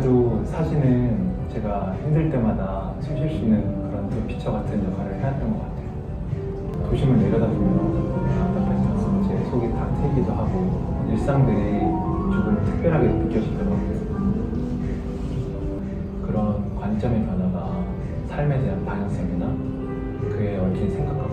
그래도 사진은 제가 힘들 때마다 숨 쉴 수 있는 그런 피처 같은 역할을 해왔던 것 같아요. 도심을 내려다보면 아까까지 제 속이 다 트이기도 하고 일상들이 조금 특별하게 느껴지더라고요. 그런 관점의 변화가 삶에 대한 방향성이나 그에 얽힌 생각과